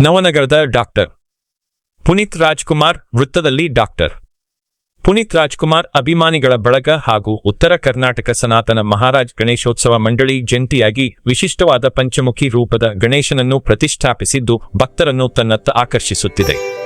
ನವನಗರದ doctor. Puneeth Rajkumar ವೃತ್ತದಲ್ಲಿ doctor. Puneeth Rajkumar ಅಭಿಮಾನಿಗಳ ಬಳಗ ಹಾಗೂ ಉತ್ತರ ಕರ್ನಾಟಕ ಸನಾತನ ಮಹಾರಾಜ್ ಗಣೇಶೋತ್ಸವ ಮಂಡಳಿ ಜಂಟಿಯಾಗಿ ವಿಶಿಷ್ಟವಾದ ಪಂಚಮುಖಿ ರೂಪದ ಗಣೇಶನನ್ನು ಪ್ರತಿಷ್ಠಾಪಿಸಿದ್ದು ಭಕ್ತರನ್ನು ತನ್ನತ್ತ ಆಕರ್ಷಿಸುತ್ತಿದೆ.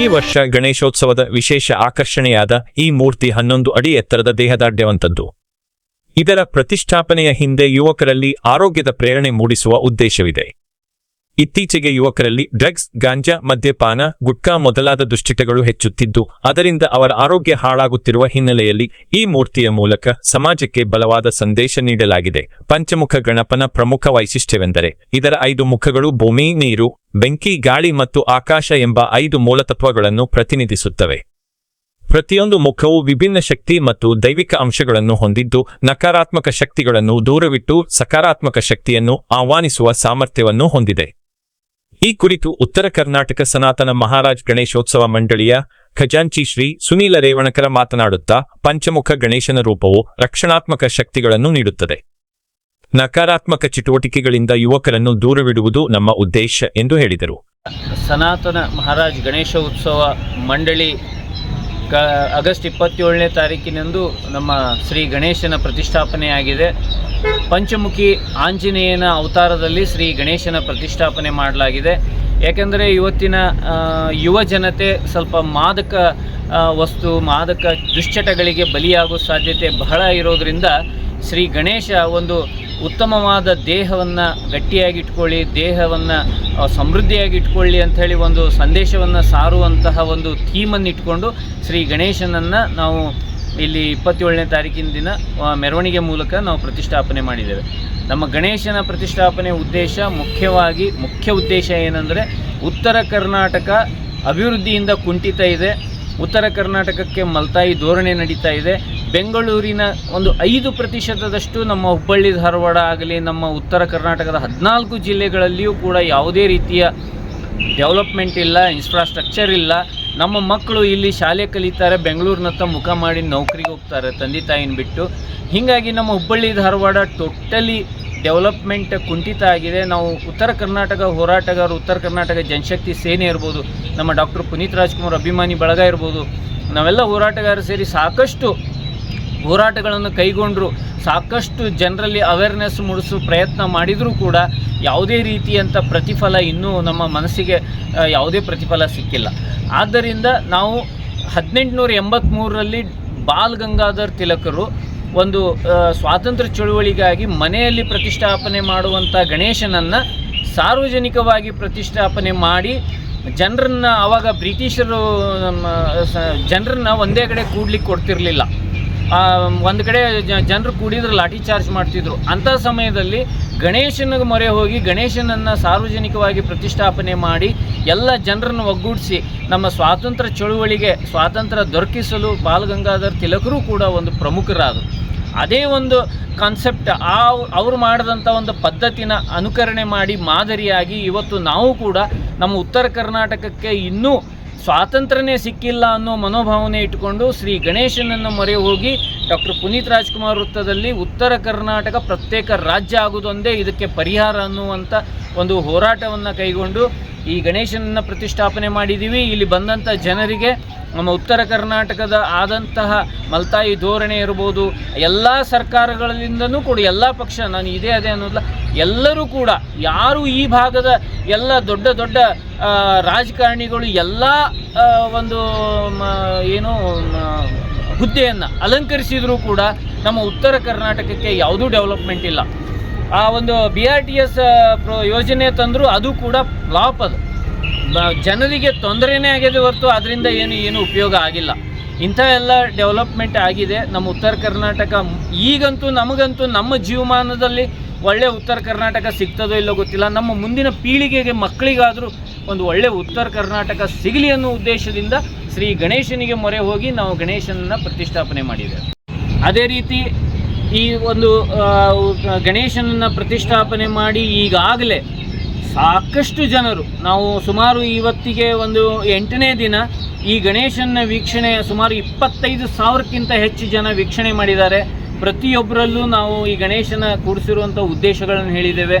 ಈ ವರ್ಷ ಗಣೇಶೋತ್ಸವದ ವಿಶೇಷ ಆಕರ್ಷಣೆಯಾದ ಈ ಮೂರ್ತಿ ಹನ್ನೊಂದು ಅಡಿ ಎತ್ತರದ ದೇಹದಾಢ್ಯವಂತದ್ದು ಇದರ ಪ್ರತಿಷ್ಠಾಪನೆಯ ಹಿಂದೆ ಯುವಕರಲ್ಲಿ ಆರೋಗ್ಯದ ಪ್ರೇರಣೆ ಮೂಡಿಸುವ ಉದ್ದೇಶವಿದೆ. ಇತ್ತೀಚೆಗೆ ಯುವಕರಲ್ಲಿ ಡ್ರಗ್ಸ್, ಗಾಂಜಾ, ಮದ್ಯಪಾನ, ಗುಟ್ಕಾ ಮೊದಲಾದ ದುಶ್ಚಟಗಳು ಹೆಚ್ಚುತ್ತಿದ್ದು, ಅದರಿಂದ ಅವರ ಆರೋಗ್ಯ ಹಾಳಾಗುತ್ತಿರುವ ಹಿನ್ನೆಲೆಯಲ್ಲಿ ಈ ಮೂರ್ತಿಯ ಮೂಲಕ ಸಮಾಜಕ್ಕೆ ಬಲವಾದ ಸಂದೇಶ ನೀಡಲಾಗಿದೆ. ಪಂಚಮುಖ ಗಣಪನ ಪ್ರಮುಖ ವೈಶಿಷ್ಟ್ಯವೆಂದರೆ, ಇದರ ಐದು ಮುಖಗಳು ಭೂಮಿ, ನೀರು, ಬೆಂಕಿ, ಗಾಳಿ ಮತ್ತು ಆಕಾಶ ಎಂಬ ಐದು ಮೂಲತತ್ವಗಳನ್ನು ಪ್ರತಿನಿಧಿಸುತ್ತವೆ. ಪ್ರತಿಯೊಂದು ಮುಖವು ವಿಭಿನ್ನ ಶಕ್ತಿ ಮತ್ತು ದೈವಿಕ ಅಂಶಗಳನ್ನು ಹೊಂದಿದ್ದು, ನಕಾರಾತ್ಮಕ ಶಕ್ತಿಗಳನ್ನು ದೂರವಿಟ್ಟು ಸಕಾರಾತ್ಮಕ ಶಕ್ತಿಯನ್ನು ಆಹ್ವಾನಿಸುವ ಸಾಮರ್ಥ್ಯವನ್ನು ಹೊಂದಿದೆ. ಈ ಕುರಿತು ಉತ್ತರ ಕರ್ನಾಟಕ ಸನಾತನ ಮಹಾರಾಜ್ ಗಣೇಶೋತ್ಸವ ಮಂಡಳಿಯ ಖಜಾಂಚಿ ಶ್ರೀ ಸುನೀಲ ರೇವಣಕರ ಮಾತನಾಡುತ್ತಾ ಪಂಚಮುಖ ಗಣೇಶನ ರೂಪವು ರಕ್ಷಣಾತ್ಮಕ ಶಕ್ತಿಗಳನ್ನು ನೀಡುತ್ತದೆ. ನಕಾರಾತ್ಮಕ ಚಟುವಟಿಕೆಗಳಿಂದ ಯುವಕರನ್ನು ದೂರವಿಡುವುದು ನಮ್ಮ ಉದ್ದೇಶ ಎಂದು ಹೇಳಿದರು. ಸನಾತನ ಮಹಾರಾಜ್ ಗಣೇಶ ಉತ್ಸವ ಮಂಡಳಿ ಕ ಆಗಸ್ಟ್ ಇಪ್ಪತ್ತೇಳನೇ ತಾರೀಕಿನಂದು ನಮ್ಮ ಶ್ರೀ ಗಣೇಶನ ಪ್ರತಿಷ್ಠಾಪನೆಯಾಗಿದೆ. ಪಂಚಮುಖಿ ಆಂಜನೇಯನ ಅವತಾರದಲ್ಲಿ ಶ್ರೀ ಗಣೇಶನ ಪ್ರತಿಷ್ಠಾಪನೆ ಮಾಡಲಾಗಿದೆ. ಯಾಕೆಂದರೆ ಇವತ್ತಿನ ಯುವ ಜನತೆ ಸ್ವಲ್ಪ ಮಾದಕ ವಸ್ತು, ಮಾದಕ ದುಶ್ಚಟಗಳಿಗೆ ಬಲಿಯಾಗೋ ಸಾಧ್ಯತೆ ಬಹಳ ಇರೋದರಿಂದ ಶ್ರೀ ಗಣೇಶ ಒಂದು ಉತ್ತಮವಾದ ದೇಹವನ್ನು ಗಟ್ಟಿಯಾಗಿ ಇಟ್ಕೊಳ್ಳಿ ದೇಹವನ್ನು ಸಮೃದ್ಧಿಯಾಗಿ ಇಟ್ಕೊಳ್ಳಿ ಅಂಥೇಳಿ ಒಂದು ಸಂದೇಶವನ್ನು ಸಾರುವಂತಹ ಒಂದು ಥೀಮನ್ನು ಇಟ್ಕೊಂಡು ಶ್ರೀ ಗಣೇಶನನ್ನು ನಾವು ಇಲ್ಲಿ ಇಪ್ಪತ್ತೇಳನೇ ತಾರೀಕಿನ ದಿನ ಮೆರವಣಿಗೆ ಮೂಲಕ ನಾವು ಪ್ರತಿಷ್ಠಾಪನೆ ಮಾಡಿದ್ದೇವೆ. ನಮ್ಮ ಗಣೇಶನ ಪ್ರತಿಷ್ಠಾಪನೆ ಉದ್ದೇಶ ಮುಖ್ಯವಾಗಿ, ಮುಖ್ಯ ಉದ್ದೇಶ ಏನಂದರೆ, ಉತ್ತರ ಕರ್ನಾಟಕ ಅಭಿವೃದ್ಧಿಯಿಂದ ಕುಂಠಿತ ಇದೆ. ಉತ್ತರ ಕರ್ನಾಟಕಕ್ಕೆ ಮಲ್ತಾಯಿ ಧೋರಣೆ ನಡೀತಾ ಇದೆ. ಬೆಂಗಳೂರಿನ ಒಂದು ಐದು ಪ್ರತಿಶತದಷ್ಟು ನಮ್ಮ ಹುಬ್ಬಳ್ಳಿ, ಧಾರವಾಡ ಆಗಲಿ, ನಮ್ಮ ಉತ್ತರ ಕರ್ನಾಟಕದ ಹದಿನಾಲ್ಕು ಜಿಲ್ಲೆಗಳಲ್ಲಿಯೂ ಕೂಡ ಯಾವುದೇ ರೀತಿಯ ಡೆವಲಪ್ಮೆಂಟ್ ಇಲ್ಲ, ಇನ್ಫ್ರಾಸ್ಟ್ರಕ್ಚರ್ ಇಲ್ಲ. ನಮ್ಮ ಮಕ್ಕಳು ಇಲ್ಲಿ ಶಾಲೆ ಕಲಿತಾರೆ, ಬೆಂಗಳೂರಿನತ್ತ ಮುಖ ಮಾಡಿ ನೌಕರಿಗೆ ಹೋಗ್ತಾರೆ, ತಂದೆ ತಾಯಿನ ಬಿಟ್ಟು. ಹೀಗಾಗಿ ನಮ್ಮ ಹುಬ್ಬಳ್ಳಿ, ಧಾರವಾಡ ಟೋಟಲಿ ಡೆವಲಪ್ಮೆಂಟ್ ಕುಂಠಿತ ಆಗಿದೆ. ನಾವು ಉತ್ತರ ಕರ್ನಾಟಕ ಹೋರಾಟಗಾರರು ಉತ್ತರ ಕರ್ನಾಟಕ ಜನಶಕ್ತಿ ಸೇನೆ ಇರ್ಬೋದು, ನಮ್ಮ ಡಾಕ್ಟರ್ ಪುನೀತ್ ರಾಜ್ಕುಮಾರ್ ಅಭಿಮಾನಿ ಬಳಗ ಇರ್ಬೋದು, ನಾವೆಲ್ಲ ಹೋರಾಟಗಾರರು ಸೇರಿ ಸಾಕಷ್ಟು ಹೋರಾಟಗಳನ್ನು ಕೈಗೊಂಡರು ಸಾಕಷ್ಟು ಜನರಲ್ಲಿ ಅವೇರ್ನೆಸ್ ಮೂಡಿಸೋ ಪ್ರಯತ್ನ ಮಾಡಿದರೂ ಕೂಡ ಯಾವುದೇ ರೀತಿಯಂಥ ಪ್ರತಿಫಲ ಇನ್ನೂ ನಮ್ಮ ಮನಸ್ಸಿಗೆ ಯಾವುದೇ ಪ್ರತಿಫಲ ಸಿಕ್ಕಿಲ್ಲ. ಆದ್ದರಿಂದ ನಾವು ಹದಿನೆಂಟುನೂರ ಎಂಬತ್ತ್ಮೂರರಲ್ಲಿ ಬಾಲ್ ಗಂಗಾಧರ್ ತಿಲಕರು ಒಂದು ಸ್ವಾತಂತ್ರ್ಯ ಚಳುವಳಿಗಾಗಿ ಮನೆಯಲ್ಲಿ ಪ್ರತಿಷ್ಠಾಪನೆ ಮಾಡುವಂಥ ಗಣೇಶನನ್ನು ಸಾರ್ವಜನಿಕವಾಗಿ ಪ್ರತಿಷ್ಠಾಪನೆ ಮಾಡಿ ಜನರನ್ನು ಆವಾಗ ಬ್ರಿಟಿಷರು ನಮ್ಮ ಜನರನ್ನ ಒಂದೇ ಕಡೆ ಕೂಡ್ಲಿಕ್ಕೆ ಕೊಡ್ತಿರ್ಲಿಲ್ಲ. ಒಂದು ಕಡೆ ಜನರು ಕೂಡಿದ್ರೆ ಲಾಠಿ ಚಾರ್ಜ್ ಮಾಡ್ತಿದ್ರು. ಅಂಥ ಸಮಯದಲ್ಲಿ ಗಣೇಶನ ಮೊರೆ ಹೋಗಿ ಗಣೇಶನನ್ನು ಸಾರ್ವಜನಿಕವಾಗಿ ಪ್ರತಿಷ್ಠಾಪನೆ ಮಾಡಿ ಎಲ್ಲ ಜನರನ್ನು ಒಗ್ಗೂಡಿಸಿ ನಮ್ಮ ಸ್ವಾತಂತ್ರ್ಯ ಚಳುವಳಿಗೆ ಸ್ವಾತಂತ್ರ್ಯ ದೊರಕಿಸಲು ಬಾಲಗಂಗಾಧರ್ ತಿಲಕರು ಕೂಡ ಒಂದು ಪ್ರಮುಖರಾದರು. ಅದೇ ಒಂದು ಕಾನ್ಸೆಪ್ಟ್ ಆ ಅವರು ಮಾಡಿದಂಥ ಒಂದು ಪದ್ಧತಿನ ಅನುಕರಣೆ ಮಾಡಿ ಮಾದರಿಯಾಗಿ ಇವತ್ತು ನಾವು ಕೂಡ ನಮ್ಮ ಉತ್ತರ ಕರ್ನಾಟಕಕ್ಕೆ ಇನ್ನೂ ಸ್ವಾತಂತ್ರ್ಯನೇ ಸಿಕ್ಕಿಲ್ಲ ಅನ್ನೋ ಮನೋಭಾವನೆ ಇಟ್ಟುಕೊಂಡು ಶ್ರೀ ಗಣೇಶನನ್ನು ಮೊರೆ ಹೋಗಿ ಡಾಕ್ಟರ್ ಪುನೀತ್ ರಾಜ್ಕುಮಾರ್ ವೃತ್ತದಲ್ಲಿ ಉತ್ತರ ಕರ್ನಾಟಕ ಪ್ರತ್ಯೇಕ ರಾಜ್ಯ ಆಗುವುದೊಂದೇ ಇದಕ್ಕೆ ಪರಿಹಾರ ಅನ್ನುವಂಥ ಒಂದು ಹೋರಾಟವನ್ನು ಕೈಗೊಂಡು ಈ ಗಣೇಶನನ್ನು ಪ್ರತಿಷ್ಠಾಪನೆ ಮಾಡಿದ್ದೀವಿ ಇಲ್ಲಿ ಬಂದಂಥ ಜನರಿಗೆ ನಮ್ಮ ಉತ್ತರ ಕರ್ನಾಟಕದ ಆದಂತಹ ಮಲ್ತಾಯಿ ಧೋರಣೆ ಇರ್ಬೋದು, ಎಲ್ಲ ಸರ್ಕಾರಗಳಿಂದನೂ ಕೂಡ, ಎಲ್ಲ ಪಕ್ಷ, ನಾನು ಇದೇ ಅದೇ ಅನ್ನೋದಿಲ್ಲ, ಎಲ್ಲರೂ ಕೂಡ, ಯಾರು ಈ ಭಾಗದ ಎಲ್ಲ ದೊಡ್ಡ ದೊಡ್ಡ ರಾಜಕಾರಣಿಗಳು ಎಲ್ಲ ಒಂದು ಏನು ಹುದ್ದೆಯನ್ನು ಅಲಂಕರಿಸಿದರೂ ಕೂಡ ನಮ್ಮ ಉತ್ತರ ಕರ್ನಾಟಕಕ್ಕೆ ಯಾವುದೂ ಡೆವಲಪ್ಮೆಂಟ್ ಇಲ್ಲ. ಆ ಒಂದು ಬಿ ಆರ್ ಟಿ ಎಸ್ ಯೋಜನೆ ತಂದರೂ ಅದು ಕೂಡ ಫ್ಲಾಪ್ ಅದು. ಜನರಿಗೆ ತೊಂದರೆನೇ ಆಗಿದೆ ಹೊರತು ಅದರಿಂದ ಏನು ಏನು ಉಪಯೋಗ ಆಗಿಲ್ಲ. ಇಂಥ ಎಲ್ಲ ಡೆವಲಪ್ಮೆಂಟ್ ಆಗಿದೆ. ನಮ್ಮ ಉತ್ತರ ಕರ್ನಾಟಕ ಈಗಂತೂ ನಮಗಂತೂ ನಮ್ಮ ಜೀವಮಾನದಲ್ಲಿ ಒಳ್ಳೆ ಉತ್ತರ ಕರ್ನಾಟಕ ಸಿಗ್ತದೋ ಇಲ್ಲೋ ಗೊತ್ತಿಲ್ಲ. ನಮ್ಮ ಮುಂದಿನ ಪೀಳಿಗೆಗೆ ಮಕ್ಕಳಿಗಾದರೂ ಒಂದು ಒಳ್ಳೆ ಉತ್ತರ ಕರ್ನಾಟಕ ಸಿಗಲಿ ಅನ್ನೋ ಉದ್ದೇಶದಿಂದ ಶ್ರೀ ಗಣೇಶನಿಗೆ ಮೊರೆ ಹೋಗಿ ನಾವು ಗಣೇಶನನ್ನು ಪ್ರತಿಷ್ಠಾಪನೆ ಮಾಡಿದ್ದೇವೆ. ಅದೇ ರೀತಿ ಈ ಒಂದು ಗಣೇಶನನ್ನು ಪ್ರತಿಷ್ಠಾಪನೆ ಮಾಡಿ ಈಗಾಗಲೇ ಸಾಕಷ್ಟು ಜನರು. ನಾವು ಸುಮಾರು ಇವತ್ತಿಗೆ ಒಂದು ಎಂಟನೇ ದಿನ ಈ ಗಣೇಶನ ವೀಕ್ಷಣೆ ಸುಮಾರು ಇಪ್ಪತ್ತೈದು ಸಾವಿರಕ್ಕಿಂತ ಹೆಚ್ಚು ಜನ ವೀಕ್ಷಣೆ ಮಾಡಿದ್ದಾರೆ. ಪ್ರತಿಯೊಬ್ಬರಲ್ಲೂ ನಾವು ಈ ಗಣೇಶನ ಕೂಡಿಸಿರುವಂಥ ಉದ್ದೇಶಗಳನ್ನು ಹೇಳಿದ್ದೇವೆ.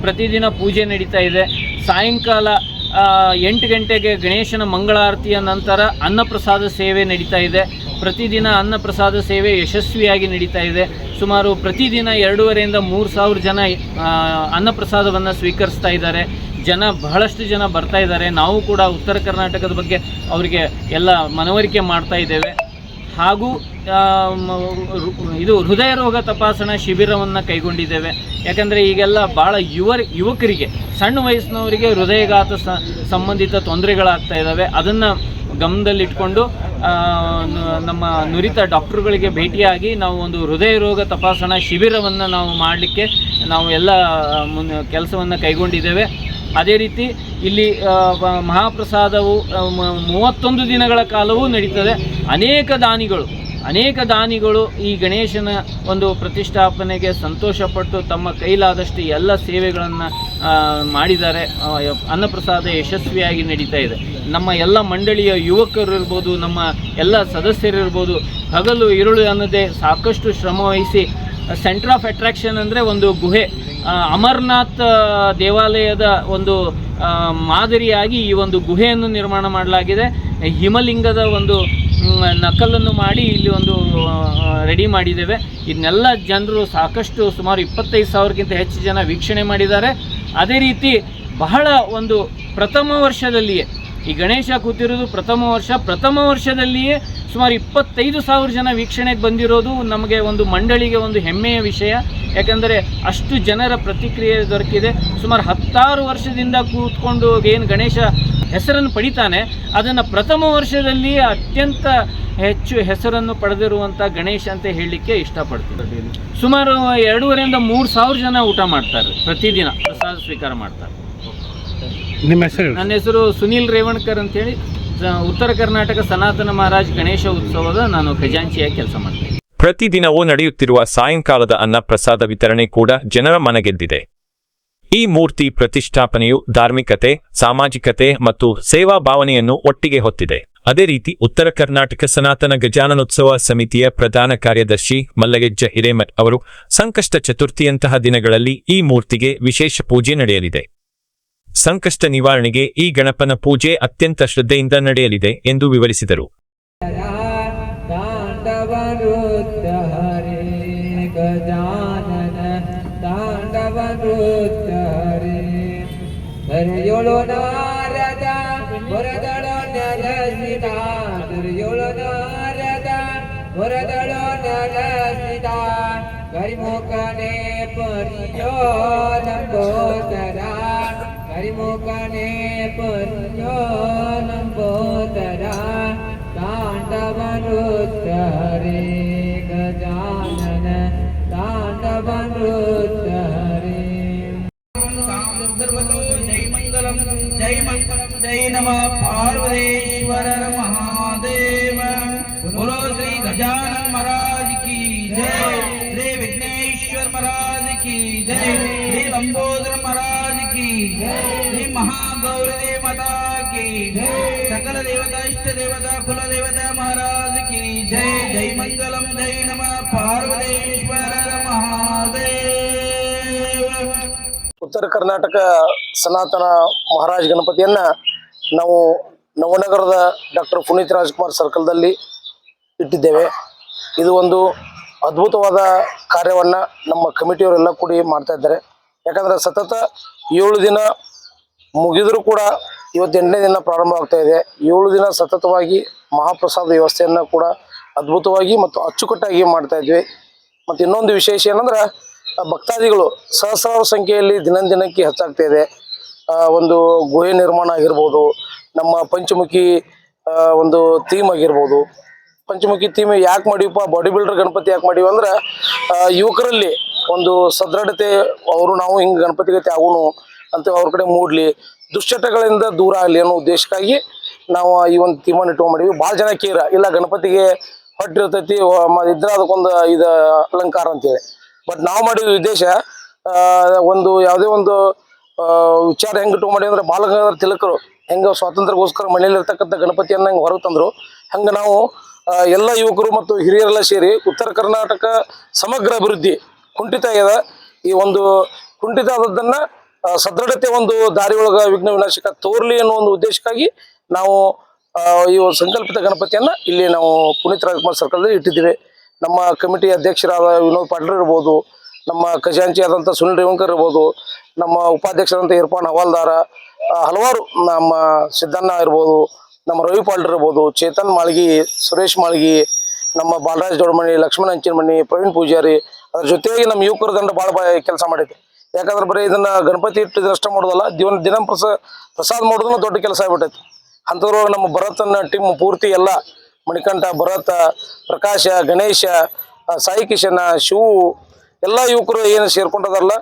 ಪ್ರತಿದಿನ ಪೂಜೆ ನಡೀತಾ ಇದೆ. ಸಾಯಂಕಾಲ ಎಂಟು ಗಂಟೆಗೆ ಗಣೇಶನ ಮಂಗಳಾರತಿಯ ನಂತರ ಅನ್ನಪ್ರಸಾದ ಸೇವೆ ನಡೀತಾ ಇದೆ. ಪ್ರತಿದಿನ ಅನ್ನಪ್ರಸಾದ ಸೇವೆ ಯಶಸ್ವಿಯಾಗಿ ನಡೀತಾ ಇದೆ. ಸುಮಾರು ಪ್ರತಿದಿನ ಎರಡೂವರೆಯಿಂದ ಮೂರು ಸಾವಿರ ಜನ ಅನ್ನಪ್ರಸಾದವನ್ನು ಸ್ವೀಕರಿಸ್ತಾ ಇದ್ದಾರೆ. ಜನ ಬಹಳಷ್ಟು ಜನ ಬರ್ತಾ ಇದ್ದಾರೆ. ನಾವು ಕೂಡ ಉತ್ತರ ಕರ್ನಾಟಕದ ಬಗ್ಗೆ ಅವರಿಗೆ ಎಲ್ಲ ಮನವರಿಕೆ ಮಾಡ್ತಾ ಇದ್ದೇವೆ. ಹಾಗೂ ಇದು ಹೃದಯ ರೋಗ ತಪಾಸಣಾ ಶಿಬಿರವನ್ನು ಕೈಗೊಂಡಿದ್ದೇವೆ. ಯಾಕಂದರೆ ಈಗೆಲ್ಲ ಭಾಳ ಯುವ ಯುವಕರಿಗೆ, ಸಣ್ಣ ವಯಸ್ಸಿನವರಿಗೆ ಹೃದಯಘಾತ ಸಂಬಂಧಿತ ತೊಂದರೆಗಳಾಗ್ತಾ ಇದ್ದಾವೆ ಅದನ್ನು ಗಮನದಲ್ಲಿಟ್ಕೊಂಡು ನಮ್ಮ ನುರಿತ ಡಾಕ್ಟ್ರುಗಳಿಗೆ ಭೇಟಿಯಾಗಿ ನಾವು ಒಂದು ಹೃದಯ ರೋಗ ತಪಾಸಣಾ ಶಿಬಿರವನ್ನು ನಾವು ಮಾಡಲಿಕ್ಕೆ ನಾವು ಎಲ್ಲ ಕೆಲಸವನ್ನು ಕೈಗೊಂಡಿದ್ದೇವೆ. ಅದೇ ರೀತಿ ಇಲ್ಲಿ ಮಹಾಪ್ರಸಾದವು ಮೂವತ್ತೊಂದು ದಿನಗಳ ಕಾಲವೂ ನಡೀತದೆ. ಅನೇಕ ದಾನಿಗಳು ಅನೇಕ ದಾನಿಗಳು ಈ ಗಣೇಶನ ಒಂದು ಪ್ರತಿಷ್ಠಾಪನೆಗೆ ಸಂತೋಷಪಟ್ಟು ತಮ್ಮ ಕೈಲಾದಷ್ಟು ಎಲ್ಲ ಸೇವೆಗಳನ್ನು ಮಾಡಿದ್ದಾರೆ. ಅನ್ನಪ್ರಸಾದ ಯಶಸ್ವಿಯಾಗಿ ನಡೀತಾ ಇದೆ. ನಮ್ಮ ಎಲ್ಲ ಮಂಡಳಿಯ ಯುವಕರು ಇರ್ಬೋದು ನಮ್ಮ ಎಲ್ಲ ಸದಸ್ಯರಿರ್ಬೋದು, ಹಗಲು ಇರುಳು ಅನ್ನದೇ ಸಾಕಷ್ಟು ಶ್ರಮ ವಹಿಸಿ ಸೆಂಟರ್ ಆಫ್ ಅಟ್ರಾಕ್ಷನ್ ಅಂದರೆ ಒಂದು ಗುಹೆ. ಅಮರ್ನಾಥ್ ದೇವಾಲಯದ ಒಂದು ಮಾದರಿಯಾಗಿ ಈ ಒಂದು ಗುಹೆಯನ್ನು ನಿರ್ಮಾಣ ಮಾಡಲಾಗಿದೆ. ಹಿಮಲಿಂಗದ ಒಂದು ನಕಲನ್ನು ಮಾಡಿ ಇಲ್ಲಿ ಒಂದು ರೆಡಿ ಮಾಡಿದ್ದೇವೆ. ಇದನ್ನೆಲ್ಲ ಜನರು ಸಾಕಷ್ಟು ಸುಮಾರು ಇಪ್ಪತ್ತೈದು ಸಾವಿರಕ್ಕಿಂತ ಹೆಚ್ಚು ಜನ ವೀಕ್ಷಣೆ ಮಾಡಿದ್ದಾರೆ. ಅದೇ ರೀತಿ ಬಹಳ ಒಂದು ಪ್ರಥಮ ವರ್ಷದಲ್ಲಿಯೇ, ಈ ಗಣೇಶ ಕೂತಿರೋದು ಪ್ರಥಮ ವರ್ಷ. ಪ್ರಥಮ ವರ್ಷದಲ್ಲಿಯೇ ಸುಮಾರು ಇಪ್ಪತ್ತೈದು ಸಾವಿರ ಜನ ವೀಕ್ಷಣೆಗೆ ಬಂದಿರೋದು ನಮಗೆ ಒಂದು ಮಂಡಳಿಗೆ ಒಂದು ಹೆಮ್ಮೆಯ ವಿಷಯ. ಯಾಕಂದರೆ ಅಷ್ಟು ಜನರ ಪ್ರತಿಕ್ರಿಯೆ ದೊರಕಿದೆ. ಸುಮಾರು ಹತ್ತಾರು ವರ್ಷದಿಂದ ಕೂತ್ಕೊಂಡು ಏನು ಗಣೇಶ ಹೆಸರನ್ನು ಪಡಿತಾನೆ. ಅದನ್ನು ಪ್ರಥಮ ವರ್ಷದಲ್ಲಿ ಅತ್ಯಂತ ಹೆಚ್ಚು ಹೆಸರನ್ನು ಪಡೆದಿರುವಂಥ ಗಣೇಶ ಅಂತ ಹೇಳಲಿಕ್ಕೆ ಇಷ್ಟಪಡ್ತೀನಿ. ಸುಮಾರು ಎರಡೂವರೆಯಿಂದ ಮೂರು ಸಾವಿರ ಜನ ಊಟ ಮಾಡ್ತಾರೆ. ಪ್ರತಿದಿನ ಪ್ರಸಾದ ಸ್ವೀಕಾರ ಮಾಡ್ತಾರೆ. ನಿಮ್ಮ ಹೆಸರು ನನ್ನ ಹೆಸರು ಸುನೀಲ್ ರೇವಣ್ಕರ್ ಅಂತೇಳಿ ಉತ್ತರ ಕರ್ನಾಟಕ ಸನಾತನ ಮಹಾರಾಜ್ ಗಣೇಶ ಉತ್ಸವದ ನಾನು ಖಜಾಂಚಿಯಾಗಿ ಕೆಲಸ ಮಾಡ್ತೀನಿ. ಪ್ರತಿದಿನವೂ ನಡೆಯುತ್ತಿರುವ ಸಾಯಂಕಾಲದ ಅನ್ನಪ್ರಸಾದ ವಿತರಣೆ ಕೂಡ ಜನರ ಮನಗೆದ್ದಿದೆ. ಈ ಮೂರ್ತಿ ಪ್ರತಿಷ್ಠಾಪನೆಯು ಧಾರ್ಮಿಕತೆ, ಸಾಮಾಜಿಕತೆ ಮತ್ತು ಸೇವಾ ಭಾವನೆಯನ್ನು ಒಟ್ಟಿಗೆ ಹೊತ್ತಿದೆ. ಅದೇ ರೀತಿ ಉತ್ತರ ಕರ್ನಾಟಕ ಸನಾತನ ಗಜಾನನೋತ್ಸವ ಸಮಿತಿಯ ಪ್ರಧಾನ ಕಾರ್ಯದರ್ಶಿ ಮಲ್ಲಗೆಜ್ಜ ಹಿರೇಮಠ್ ಅವರು ಸಂಕಷ್ಟ ಚತುರ್ಥಿಯಂತಹ ದಿನಗಳಲ್ಲಿ ಈ ಮೂರ್ತಿಗೆ ವಿಶೇಷ ಪೂಜೆ ನಡೆಯಲಿದೆ. ಸಂಕಷ್ಟ ನಿವಾರಣೆಗೆ ಈ ಗಣಪನ ಪೂಜೆ ಅತ್ಯಂತ ಶ್ರದ್ಧೆಯಿಂದ ನಡೆಯಲಿದೆ ಎಂದು ವಿವರಿಸಿದರು. ನರಸಿತ ದುರ್ಯೋಳನ ರಥ ಹೊರದಳು ನರಸಿತ ಕರಿಮುಖನೆ ಪರಿಯೋ ನಂಬೋದರ ಕರಿಮುಖನೆ ಪರಿಯೋ ನಂಬೋದರ ತಾಂಡವರುತ್ತರೆ ಗಜಾನನ ತಾಂಡವರುತ್ತರೆ ಸರ್ವತೋ ಜೈ ಮಂಗಲಂ ಜೈ ಮಂಗಲಂ ಜೈ ನಮ ಪಾರ್ವದೇ पार्वतीश्वर महादेव बोलो श्री गजानन महाराज की जय श्री विघ्नेश्वर महाराज की जय श्री लंबोदर महाराज की जय श्री महागौरी माता की जय सकल देवता इष्ट देवता कुल देवता महाराज की जय जय मंगलम जय नमः पार्वतीश्वर महादेव ಉತ್ತರ ಕರ್ನಾಟಕ ಸನಾತನ ಮಹಾರಾಜ್ ಗಣಪತಿಯನ್ನ ನಾವು ನವನಗರದ ಡಾಕ್ಟರ್ ಪುನೀತ್ ರಾಜ್ಕುಮಾರ್ ಸರ್ಕಲ್ದಲ್ಲಿ ಇಟ್ಟಿದ್ದೇವೆ. ಇದು ಒಂದು ಅದ್ಭುತವಾದ ಕಾರ್ಯವನ್ನು ನಮ್ಮ ಕಮಿಟಿಯವರೆಲ್ಲ ಕೂಡಿ ಮಾಡ್ತಾ ಇದ್ದಾರೆ. ಯಾಕಂದರೆ ಸತತ ಏಳು ದಿನ ಮುಗಿದರೂ ಕೂಡ ಇವತ್ತೆಂಟನೇ ದಿನ ಪ್ರಾರಂಭ ಆಗ್ತಾ ಇದೆ. ಏಳು ದಿನ ಸತತವಾಗಿ ಮಹಾಪ್ರಸಾದ ವ್ಯವಸ್ಥೆಯನ್ನು ಕೂಡ ಅದ್ಭುತವಾಗಿ ಮತ್ತು ಅಚ್ಚುಕಟ್ಟಾಗಿ ಮಾಡ್ತಾ ಇದ್ವಿ. ಮತ್ತು ಇನ್ನೊಂದು ವಿಶೇಷ ಏನಂದ್ರೆ ಭಕ್ತಾದಿಗಳು ಸಹಸ್ರಾರು ಸಂಖ್ಯೆಯಲ್ಲಿ ದಿನದಿನಕ್ಕೆ ಹೆಚ್ಚಾಗ್ತಾ ಇದೆ. ಒಂದು ಗುಹೆ ನಿರ್ಮಾಣ ಆಗಿರ್ಬೋದು ನಮ್ಮ ಪಂಚಮುಖಿ ಒಂದು ಥೀಮ್ ಆಗಿರ್ಬೋದು. ಪಂಚಮುಖಿ ಥೀಮ್ ಯಾಕೆ ಮಾಡಿವಪ್ಪ? ಬಾಡಿ ಬಿಲ್ಡರ್ ಗಣಪತಿ ಯಾಕೆ ಮಾಡಿವಿ ಅಂದ್ರೆ ಯುವಕರಲ್ಲಿ ಒಂದು ಸದೃಢತೆ, ಅವರು ನಾವು ಹಿಂಗೆ ಗಣಪತಿ ಗತಿ ಆಗೋನು ಅಂತ ಅವ್ರ ಕಡೆ ಮೂಡಲಿ. ದುಶ್ಚಟಗಳಿಂದ ದೂರ ಆಗಲಿ ಅನ್ನೋ ಉದ್ದೇಶಕ್ಕಾಗಿ ನಾವು ಈ ಒಂದು ಥೀಮನ್ನು ಇಟ್ಕೊಂಡು ಮಾಡೀವಿ. ಭಾಳ ಜನ ಕೇರ, ಇಲ್ಲ ಗಣಪತಿಗೆ ಹೊಟ್ಟಿರ್ತೈತಿ ಇದ್ರ ಅದಕ್ಕೊಂದು ಇದು ಅಲಂಕಾರ ಅಂತೇಳಿ. ಬಟ್ ನಾವು ಮಾಡಿದ ಉದ್ದೇಶ ಒಂದು ಯಾವುದೇ ಒಂದು ವಿಚಾರ ಹೆಂಗೆ ಇಟ್ಕೊಂಡು ಮಾಡಿ ಅಂದ್ರೆ, ಬಾಲಗಂಗಾಧರ ತಿಲಕರು ಹೆಂಗೆ ಸ್ವಾತಂತ್ರ್ಯಗೋಸ್ಕರ ಮನೆಯಲ್ಲಿ ಇರ್ತಕ್ಕಂಥ ಗಣಪತಿಯನ್ನ ಹೆಂಗೆ ಹೊರಗೆ ತಂದರು. ಹಂಗೆ ನಾವು ಎಲ್ಲ ಯುವಕರು ಮತ್ತು ಹಿರಿಯರೆಲ್ಲ ಸೇರಿ ಉತ್ತರ ಕರ್ನಾಟಕ ಸಮಗ್ರ ಅಭಿವೃದ್ಧಿ, ಕುಂಠಿತ ಆಗ್ಯದ ಈ ಒಂದು ಕುಂಠಿತ ಆದದ್ದನ್ನ ಸದೃಢತೆ ಒಂದು ದಾರಿ ವಿಘ್ನ ವಿನಾಶಕ ತೋರ್ಲಿ ಅನ್ನೋ ಒಂದು ಉದ್ದೇಶಕ್ಕಾಗಿ ನಾವು ಈ ಸಂಕಲ್ಪಿತ ಗಣಪತಿಯನ್ನ ಇಲ್ಲಿ ನಾವು ಪುನೀತ್ ರಾಜ್ಕುಮಾರ್ ಸರ್ಕಲ್ದಲ್ಲಿ ಇಟ್ಟಿದ್ದೀವಿ. ನಮ್ಮ ಕಮಿಟಿ ಅಧ್ಯಕ್ಷರಾದ ವಿನೋದ್ ಪಾಟೀಲ್ ಇರ್ಬೋದು, ನಮ್ಮ ಖಜಾಂಚಿ ಆದಂಥ ಸುನಿಲ್ ರೇವಂಕರ್ ಇರ್ಬೋದು, ನಮ್ಮ ಉಪಾಧ್ಯಕ್ಷರಾದಂಥ ಇರ್ಫಾನ್ ಹವಾಲ್ದಾರ ಹಲವಾರು ನಮ್ಮ ಸಿದ್ದಣ್ಣ ಇರ್ಬೋದು, ನಮ್ಮ ರವಿ ಪಾಲ್ಡ್ ಇರ್ಬೋದು, ಚೇತನ್ ಮಾಳ್ಗಿ, ಸುರೇಶ್ ಮಾಳ್ಗಿ, ನಮ್ಮ ಬಾಲರಾಜ್ ದೊಡ್ಡಮಣಿ ಲಕ್ಷ್ಮಣ ಅಂಚಿನಮಣಿ ಪ್ರವೀಣ್ ಪೂಜಾರಿ, ಅದ್ರ ಜೊತೆಗೆ ನಮ್ಮ ಯುವಕರ ದಂಡ ಭಾಳ ಕೆಲಸ ಮಾಡೈತೆ ಯಾಕಂದ್ರೆ ಬರೀ ಇದನ್ನ ಗಣಪತಿ ಇಟ್ಟು ಅಷ್ಟೇ ಮಾಡೋದಲ್ಲ ದಿನ ದಿನ ಪ್ರಸ, ಪ್ರಸಾದ ಮಾಡೋದನ್ನ ದೊಡ್ಡ ಕೆಲಸ ಆಗ್ಬಿಟ್ಟೈತಿ. ಅಂಥದ್ರೊಳಗೆ ನಮ್ಮ ಭರತನ ಟೀಮ್ ಪೂರ್ತಿ ಎಲ್ಲ, ಮಣಿಕಂಠ, ಭರತ, ಪ್ರಕಾಶ, ಗಣೇಶ ಸಾಯಿ ಕಿಶನ, ಶಿವು, ಎಲ್ಲ ಯುವಕರು ಏನು ಸೇರ್ಕೊಂಡದಲ್ಲ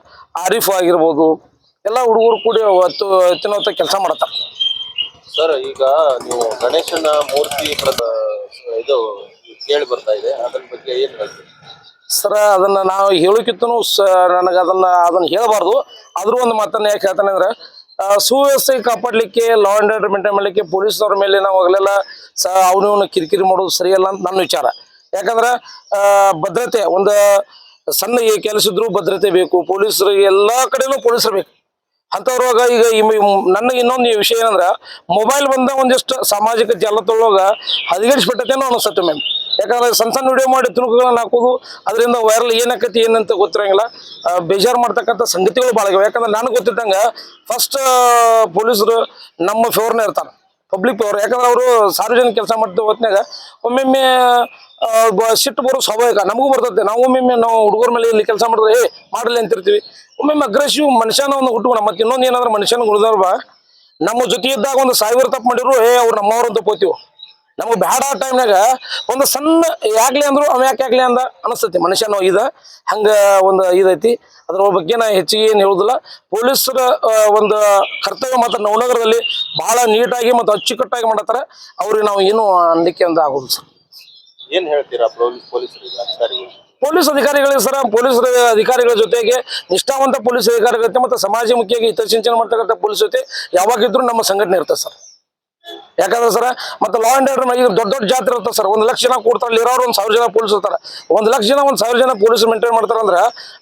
ಆರಿಫ್ ಆಗಿರ್ಬೋದು ಎಲ್ಲ ಹುಡುಗರು ಕೂಡಿ ಹೊತ್ತು ಹೆಚ್ಚಿನ ಹೊತ್ತ ಕೆಲಸ ಮಾಡ್ತಾರೆ. ಸರ್ ಈಗ ನೀವು ಗಣೇಶನ ಮೂರ್ತಿ ಇದು ಕೇಳಿ ಬರ್ತಾ ಇದೆ. ಅದ್ರ ಬಗ್ಗೆ ಏನ್ ಹೇಳ್ತೀರಿ? ಸರ ಅದನ್ನ ನಾವು ಹೇಳೋಕ್ಕಿಂತನೂ ಸ ನನಗೆ ಅದನ್ನ ಅದನ್ನ ಹೇಳಬಾರ್ದು. ಆದ್ರೂ ಒಂದು ಮಾತನ್ನ ಯಾಕೆ ಹೇಳ್ತಾನೆ ಅಂದ್ರೆ ಆ, ಸುವ್ಯವಸ್ಥೆ ಕಾಪಾಡ್ಲಿಕ್ಕೆ ಲಾ ಅಂಡ್ ಆರ್ಡರ್ ಮೇಂಟೈನ್ ಮಾಡಲಿಕ್ಕೆ ಪೊಲೀಸ್ನವ್ರ ಮೇಲೆ ನಾವು ಆಗಲೆಲ್ಲ ಸ ಕಿರಿಕಿರಿ ಮಾಡೋದು ಸರಿಯಲ್ಲ ಅಂತ ನನ್ನ ವಿಚಾರ. ಯಾಕಂದ್ರೆ ಆ, ಭದ್ರತೆ ಒಂದು ಸಣ್ಣ ಕೆಲಸ ಇದ್ರೂ ಭದ್ರತೆ ಬೇಕು. ಪೊಲೀಸರು ಎಲ್ಲ ಕಡೆನೂ ಪೊಲೀಸರು ಬೇಕು. ಅಂಥವ್ರೊಳಗ ಈಗ ನನಗೆ ಇನ್ನೊಂದು ವಿಷಯ ಏನಂದ್ರೆ ಮೊಬೈಲ್ ಬಂದ ಒಂದಿಷ್ಟು ಸಾಮಾಜಿಕ ಜಾಲತಾಣೊಳಗ ಹದಗೆಡಿಸ್ಬಿಟ್ಟತೇನೋ ಅನಿಸುತ್ತೆ ಮ್ಯಾಮ್ ಯಾಕಂದ್ರೆ ಸಣ್ಣ ಸಣ್ಣ ವಿಡಿಯೋ ಮಾಡಿ ತುಣುಕುಗಳನ್ನ ಹಾಕೋದು, ಅದರಿಂದ ವೈರಲ್ ಏನಾಕತಿ, ಏನಂತ ಗೊತ್ತಿರಂಗಿಲ್ಲ. ಬೇಜಾರು ಮಾಡ್ತಕ್ಕಂಥ ಸಂಗತಿಗಳು ಭಾಳ ಯಾಕಂದ್ರೆ ನನಗೆ ಗೊತ್ತಿದ್ದಂಗೆ ಫಸ್ಟ್ ಪೊಲೀಸರು ನಮ್ಮ ಫೇವ್ರನ್ನ ಇರ್ತಾರೆ. ಪಬ್ಲಿಕ್ ಪವರ್ ಯಾಕಂದ್ರೆ ಅವರು ಸಾರ್ವಜನಿಕ ಕೆಲಸ ಮಾಡ್ತಾ ಹೊತ್ನ್ಯಾಗ ಒಮ್ಮೊಮ್ಮೆ ಸಿಟ್ಟು ಬರೋ ಸ್ವಾಭಾವಿಕ. ನಮಗೂ ಬರ್ತದೆ. ನಾವು ಒಮ್ಮೊಮ್ಮೆ ನಾವು ಹುಡುಗರ ಮೇಲೆ ಇಲ್ಲಿ ಕೆಲಸ ಮಾಡಿದ್ರೆ, ಏ, ಮಾಡಲಿ ಅಂತಿರ್ತೀವಿ. ಒಮ್ಮೊಮ್ಮೆ ಅಗ್ರೆಸಿವ್ ಮನುಷ್ಯನ ಒಂದು ಹುಟ್ಟುಕೋಣ ಮತ್ತೆ ಇನ್ನೊಂದು ಏನಂದ್ರೆ ಮನುಷ್ಯನ ಗುಣಧರ್ಮ ನಮ್ಮ ಜೊತೆ ಇದ್ದಾಗ ಒಂದು ಸಾವಿರ ತಪ್ಪು ಮಾಡಿದ್ರು, ಏ, ಅವ್ರು ನಮ್ಮವರು ಅಂತ ಹೋಗ್ತೀವಿ? ನಮಗೆ ಬ್ಯಾಡ ಟೈಮ್ನಾಗ ಒಂದು ಸಣ್ಣ ಯಾಕ್ಲಿ ಅಂದ್ರು ಅವ ಯಾಕೆ ಯಾಕ್ಲಿ ಅಂದ ಅನಿಸ್ತೈತಿ. ಮನುಷ್ಯನೋ ಇದ ಹಂಗ ಒಂದು ಇದೈತಿ ಅದ್ರ ಬಗ್ಗೆ ನಾ ಹೆಚ್ಚಿಗೆ ಏನು ಹೇಳುದಿಲ್ಲ. ಪೊಲೀಸರ ಒಂದು ಕರ್ತವ್ಯ ಮಾತ್ರ ನವನಗರದಲ್ಲಿ ಬಹಳ ನೀಟಾಗಿ ಮತ್ತು ಅಚ್ಚುಕಟ್ಟಾಗಿ ಮಾಡತ್ತಾರ. ಅವ್ರಿಗೆ ನಾವು ಏನು ಅನ್ಲಿಕ್ಕೆ ಅಂತ ಆಗೋದು ಸರ್. ಏನ್ ಹೇಳ್ತೀರಾ ಪೊಲೀಸ್ ಪೊಲೀಸರಿಗೆ ಅಧಿಕಾರಿಗಳು? ಪೊಲೀಸ್ ಅಧಿಕಾರಿಗಳಿಗೆ ಸರ ಪೊಲೀಸ್ ಅಧಿಕಾರಿಗಳ ಜೊತೆಗೆ ನಿಷ್ಠಾವಂತ ಪೊಲೀಸ್ ಅಧಿಕಾರಿಗಳ ಜೊತೆ ಮತ್ತು ಸಮಾಜಮುಖಿಯಾಗಿ ಹಿತಚಿಂತನೆ ಮಾಡ್ತಕ್ಕಂಥ ಪೊಲೀಸ್ ಜೊತೆ ಯಾವಾಗಿದ್ರು ನಮ್ಮ ಸಂಘಟನೆ ಇರ್ತದೆ ಸರ್. ಯಾಕಂದ್ರೆ ಸರ್, ಮತ್ತೆ ಲಾ ಅಂಡ್ ಆರ್ಡರ್ ಇದು ದೊಡ್ಡ ದೊಡ್ಡ ಜಾತ್ರೆ ಇರ್ತದೆ ಸರ್. ಒಂದು ಲಕ್ಷ ಜನ ಕೊಡ್ತಾರೆ ಇರೋರು ಒಂದು ಸಾವಿರ ಜನ ಪೊಲೀಸ್ ಇರ್ತಾರೆ. ಒಂದು ಲಕ್ಷ ಜನ, ಒಂದು ಸಾವಿರ ಜನ ಪೊಲೀಸ್ ಮೇಂಟೈನ್ ಮಾಡ್ತಾರೆ ಅಂದ್ರೆ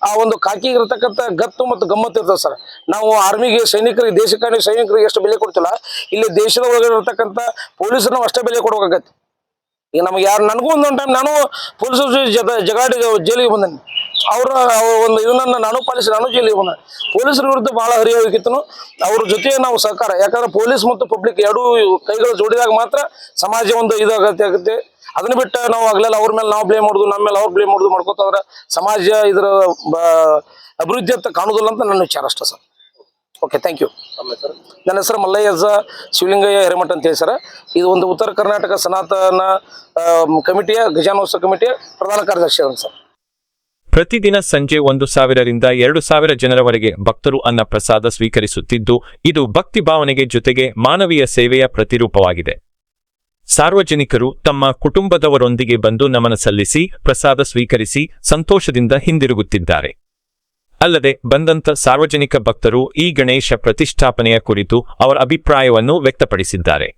ಆ ಒಂದು ಕಾಕಿಗೆ ಇರತಕ್ಕಂಥ ಗತ್ತು ಮತ್ತು ಗಮ್ಮತ್ತು ಇರ್ತದೆ ಸರ್. ನಾವು ಆರ್ಮಿಗೆ ಸೈನಿಕರಿಗೆ, ದೇಶಕ್ಕಾಗಿ ಸೈನಿಕರಿಗೆ ಎಷ್ಟು ಬೆಲೆ ಕೊಡ್ತಿಲ್ಲ, ಇಲ್ಲಿ ದೇಶದ ಒಳಗಡೆ ಇರತಕ್ಕಂಥ ಪೊಲೀಸರು ಅಷ್ಟೇ ಬೆಲೆ ಕೊಡಬೇಕಾಗತ್ತೆ. ಈಗ ನಮ್ಗೆ ಯಾರು ನನಗೂ ಒಂದೊಂದು ಟೈಮ್ ನಾನು ಪೊಲೀಸ್ ಜಗ ಜಗಾಡಿ ಜೈಲಿಗೆ ಬಂದೇನೆ. ಅವರ ಒಂದು ಇದನ್ನ ನಾನು ಪಾಲಿಸಿ ನಾನು ಜೈಲಿಗೆ ಇವನ ಪೊಲೀಸರ ವಿರುದ್ಧ ಬಹಳ ಹರಿಯೋಗಿತ್ತು. ಅವ್ರ ಜೊತೆ ನಾವು ಸಹಕಾರ. ಯಾಕಂದ್ರೆ ಪೊಲೀಸ್ ಮತ್ತು ಪಬ್ಲಿಕ್ ಎರಡೂ ಕೈಗಳು ಜೋಡಿದಾಗ ಮಾತ್ರ ಸಮಾಜ ಒಂದು ಇದಾಗತ್ತೆ, ಆಗುತ್ತೆ. ಅದನ್ನ ಬಿಟ್ಟು ನಾವು ಆಗ್ಲೆಲ್ಲ. ಅವ್ರ ಮೇಲೆ ನಾವು ಬ್ಲೇಮ್ ಮಾಡುದು ನಮ್ಮ ಮೇಲೆ ಅವ್ರು ಬ್ಲೇಮ್ ಮಾಡುದು ಮಾಡ್ಕೋತಂದ್ರೆ ಸಮಾಜ ಇದರ ಅಭಿವೃದ್ಧಿ ಅಂತ ಕಾಣುದಿಲ್ಲ ಅಂತ ನನ್ನ ವಿಚಾರ ಅಷ್ಟೇ ಸರ್. ಓಕೆ ಥ್ಯಾಂಕ್ ಯು ನನ್ನ ಹೆಸರು ಮಲ್ಲಯ್ಯಜ್ಜ ಶಿವಲಿಂಗಯ್ಯ ಹೆರಮಠ ಅಂತ ಹೇಳಿ ಸರ್. ಇದು ಒಂದು ಉತ್ತರ ಕರ್ನಾಟಕ ಸನಾತನ ಕಮಿಟಿಯ, ಗಜಾನೋತ್ಸವ ಕಮಿಟಿಯ ಪ್ರಧಾನ ಕಾರ್ಯದರ್ಶಿ ಸರ್. ಪ್ರತಿದಿನ ಸಂಜೆ ಒಂದು ಸಾವಿರರಿಂದ ಎರಡು ಸಾವಿರ ಜನರವರೆಗೆ ಭಕ್ತರು ಅನ್ನ ಪ್ರಸಾದ ಸ್ವೀಕರಿಸುತ್ತಿದ್ದು, ಇದು ಭಕ್ತಿ ಭಾವನೆಗೆ ಜೊತೆಗೆ ಮಾನವೀಯ ಸೇವೆಯ ಪ್ರತಿರೂಪವಾಗಿದೆ. ಸಾರ್ವಜನಿಕರು ತಮ್ಮ ಕುಟುಂಬದವರೊಂದಿಗೆ ಬಂದು ನಮನ ಸಲ್ಲಿಸಿ, ಪ್ರಸಾದ ಸ್ವೀಕರಿಸಿ ಸಂತೋಷದಿಂದ ಹಿಂದಿರುಗುತ್ತಿದ್ದಾರೆ. ಅಲ್ಲದೆ ಬಂದಂತ ಸಾರ್ವಜನಿಕ ಭಕ್ತರು ಈ ಗಣೇಶ ಪ್ರತಿಷ್ಠಾಪನೆಯ ಕುರಿತು ಅವರ ಅಭಿಪ್ರಾಯವನ್ನು ವ್ಯಕ್ತಪಡಿಸಿದ್ದಾರೆ.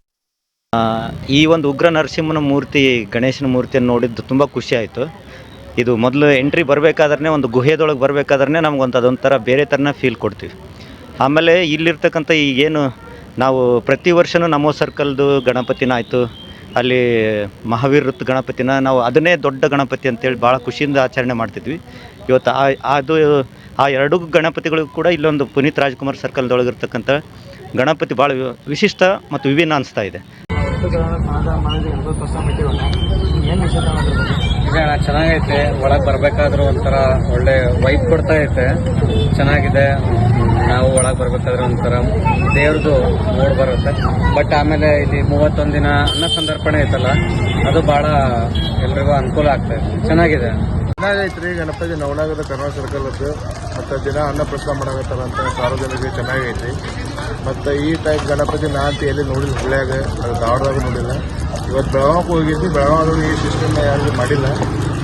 ಈ ಒಂದು ಉಗ್ರ ನರಸಿಂಹನ ಮೂರ್ತಿ, ಗಣೇಶನ ಮೂರ್ತಿಯನ್ನು ನೋಡಿದ್ದು ತುಂಬ ಖುಷಿಯಾಯಿತು ಇದು ಮೊದಲು ಎಂಟ್ರಿ ಬರಬೇಕಾದ್ರೆ ಒಂದು ಗುಹೆದೊಳಗೆ ಬರಬೇಕಾದ್ರೆ ನಮ್ಗೊಂದು ಅದೊಂಥರ ಬೇರೆ ಥರನ ಫೀಲ್ ಕೊಡ್ತೀವಿ. ಆಮೇಲೆ ಇಲ್ಲಿರ್ತಕ್ಕಂಥ ಏನು ನಾವು ಪ್ರತಿ ವರ್ಷವೂ ನಮೋ ಸರ್ಕಲ್ದು ಗಣಪತಿನ ಆಯಿತು, ಅಲ್ಲಿ ಮಹಾವೀರತ್ ಗಣಪತಿನ, ನಾವು ಅದನ್ನೇ ದೊಡ್ಡ ಗಣಪತಿ ಅಂತೇಳಿ ಭಾಳ ಖುಷಿಯಿಂದ ಆಚರಣೆ ಮಾಡ್ತಿದ್ವಿ. ಇವತ್ತು ಆ, ಅದು ಆ ಎರಡೂ ಗಣಪತಿಗಳಿಗೂ ಕೂಡ ಇಲ್ಲೊಂದು ಪುನೀತ್ ರಾಜ್ಕುಮಾರ್ ಸರ್ಕಲ್ದೊಳಗಿರ್ತಕ್ಕಂಥ ಗಣಪತಿ ಭಾಳ ವಿಶಿಷ್ಟ ಮತ್ತು ವಿಭಿನ್ನ ಅನಿಸ್ತಾ ಇದೆ. ಅಣ್ಣ ಚೆನ್ನಾಗೈತೆ, ಒಳಗೆ ಬರಬೇಕಾದ್ರೂ ಒಂಥರ ಒಳ್ಳೆ ವೈಬ್ ಕೊಡ್ತಾ ಐತೆ. ಚೆನ್ನಾಗಿದೆ. ನಾವು ಒಳಗೆ ಬರಬೇಕಾದ್ರೆ ಒಂಥರ ದೇವ್ರದ್ದು ಮೂಡ್ ಬರುತ್ತೆ. ಬಟ್ ಆಮೇಲೆ ಇಲ್ಲಿ ಮೂವತ್ತೊಂದು ದಿನ ಅನ್ನ ಸಂದರ್ಪಣೆ ಐತಲ್ಲ, ಅದು ಭಾಳ ಎಲ್ರಿಗೂ ಅನುಕೂಲ ಆಗ್ತಾ ಇದೆ. ಚೆನ್ನಾಗಿದೆ. ಚೆನ್ನಾಗೈತ್ರಿ, ಗಣಪತಿ ನವನಾಗದ ಕರ್ನಾಟಕ ಸರ್ಕಲ್ ಅದು ಮತ್ತು ದಿನ ಅನ್ನ ಪ್ರಸಾರ ಮಾಡಕತ್ತಾರ ಅಂತ ಸಾರ್ವಜನಿಕರಿಗೆ ಚೆನ್ನಾಗೈತಿ ಮತ್ತು ಈ ಟೈಪ್ ಗಣಪತಿ ನಾ ಅಂತ ಎಲ್ಲಿ ನೋಡಿಲ್ಲ ಹಳ್ಳಿಯಾಗ ಅದು ಧಾರವಾಡದಾಗ ನೋಡಿಲ್ಲ. ಇವತ್ತು ಬೆಳಗಾವಿ ಹೋಗಿದ್ವಿ ಬೆಳಗಾವಿ ಈ ಸಿಸ್ಟಮ್ ಯಾರು ಮಾಡಿಲ್ಲ.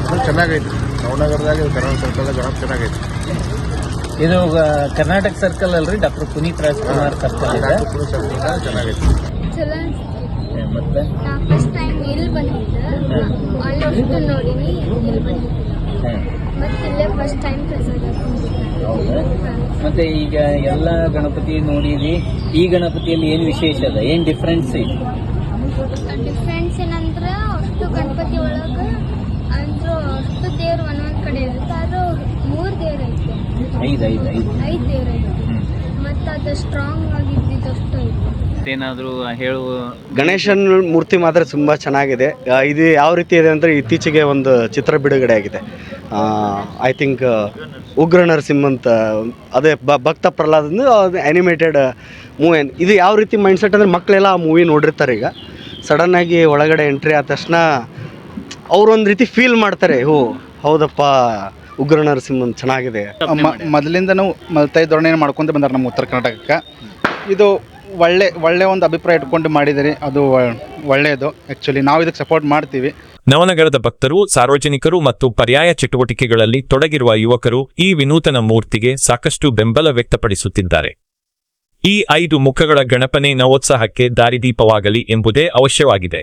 ಅದು ಚೆನ್ನಾಗೈತಿ. ನವನಗರದಾಗ ಇದು ಕರ್ನಾಟಕ ಸರ್ಕಲ್ ಗಣಪತಿ ಚೆನ್ನಾಗೈತಿ. ಇದು ಕರ್ನಾಟಕ ಸರ್ಕಲ್ ಅಲ್ರಿ? ಡಾಕ್ಟರ್ ಪುನೀತ್ ರಾಜ್ಕುಮಾರ್ ಸರ್ಕಲ್ ಇದೆ. ಚೆನ್ನಾಗೈತಿ. ಮತ್ತೆ? ಫಸ್ಟ್ ಟೈಮ್ ಇಲ್ಲಿ ಬಂದಿದ್ದೆ. ಆಲ್ಮೋಸ್ಟ್ ನೋಡೀನಿ ಇಲ್ಲಿ ಬಂದಿದ್ದೆ. ಮತ್ತೆ ಇಲ್ಲೇ ಫಸ್ಟ್ ಟೈಮ್ ಪ್ರಸಾದ ಹೌದಾ? ಮತ್ತೆ ಈಗ ಎಲ್ಲ ಗಣಪತಿ ನೋಡಿದ್ವಿ ಈ ಗಣಪತಿಯಲ್ಲಿ ಏನು ವಿಶೇಷ ಅದ? ಏನು ಡಿಫ್ರೆನ್ಸ್ ಐತಿ ಡಿಫ್ರೆನ್ಸ್ ಏನಂದ್ರೆ ಅಷ್ಟು ಗಣಪತಿ ಒಳಗೆ ಅಂದ್ರು ಅಷ್ಟು ದೇವ್ರು ಒಂದೊಂದ್ ಕಡೆ ಇರುತ್ತೆ. ಆದ್ರೂ ಮೂರ್ ದೇವ್ರು ಐತೆ. ಐದು ಐದು ಐದು. ಐದು ದೇವ್ರು ಐತೆ. ಮತ್ತು ಅದು ಸ್ಟ್ರಾಂಗ್ ಆಗಿದ್ದಷ್ಟು ಅಷ್ಟು ಐತೆ. ಏನಾದರೂ ಹೇಳುವ ಗಣೇಶನ ಮೂರ್ತಿ ಮಾತ್ರ ತುಂಬ ಚೆನ್ನಾಗಿದೆ. ಆ, ಇದು ಯಾವ ರೀತಿ ಇದೆ ಅಂದರೆ ಇತ್ತೀಚೆಗೆ ಒಂದು ಚಿತ್ರ ಬಿಡುಗಡೆ ಆಗಿದೆ. ಐ ಥಿಂಕ್ ಉಗ್ರ ನರಸಿಂಹ ಅಂತ ಅದೇ ಬ- ಭಕ್ತ ಪ್ರಹ್ಲಾದ್ ಆ್ಯನಿಮೇಟೆಡ್ ಮೂವಿ ಇದು ಯಾವ ರೀತಿ ಮೈಂಡ್ಸೆಟ್ ಅಂದರೆ ಮಕ್ಕಳೆಲ್ಲ ಆ ಮೂವಿ ನೋಡಿರ್ತಾರೆ ಈಗ. ಸಡನ್ನಾಗಿ ಒಳಗಡೆ ಎಂಟ್ರಿ ಆದ ತಕ್ಷಣ ಅವರೊಂದು ರೀತಿ ಫೀಲ್ ಮಾಡ್ತಾರೆ ಓ ಹೌದಪ್ಪ ಉಗ್ರ ನರಸಿಂಹನ್ ಚೆನ್ನಾಗಿದೆ. ಮೊದಲಿಂದನೂ ಮಲ್ತಾಯಿ ಧೋರಣೆ ಮಾಡ್ಕೊಂಡು ಬಂದಾರೆ ನಮ್ಮ ಉತ್ತರ ಕರ್ನಾಟಕಕ್ಕೆ. ಇದು ಒಳ್ಳೆ ಒಳ್ಳೆ ಒಂದು ಅಭಿಪ್ರಾಯ ಇಟ್ಕೊಂಡು ಮಾಡಿದರೆ. ಅದು ಒಳ್ಳೆಯದು. ಆ್ಯಕ್ಚುಲಿ ನಾವು ಇದಕ್ಕೆ ಸಪೋರ್ಟ್ ಮಾಡ್ತೀವಿ. ನವನಗರದ ಭಕ್ತರು ಸಾರ್ವಜನಿಕರು ಮತ್ತು ಪರ್ಯಾಯ ಚಟುವಟಿಕೆಗಳಲ್ಲಿ ತೊಡಗಿರುವ ಯುವಕರು ಈ ವಿನೂತನ ಮೂರ್ತಿಗೆ ಸಾಕಷ್ಟು ಬೆಂಬಲ ವ್ಯಕ್ತಪಡಿಸುತ್ತಿದ್ದಾರೆ. ಈ ಐದು ಮುಖಗಳ ಗಣಪನೆ ನವೋತ್ಸಾಹಕ್ಕೆ ದಾರಿದೀಪವಾಗಲಿ ಎಂಬುದೇ ಅವಶ್ಯವಾಗಿದೆ.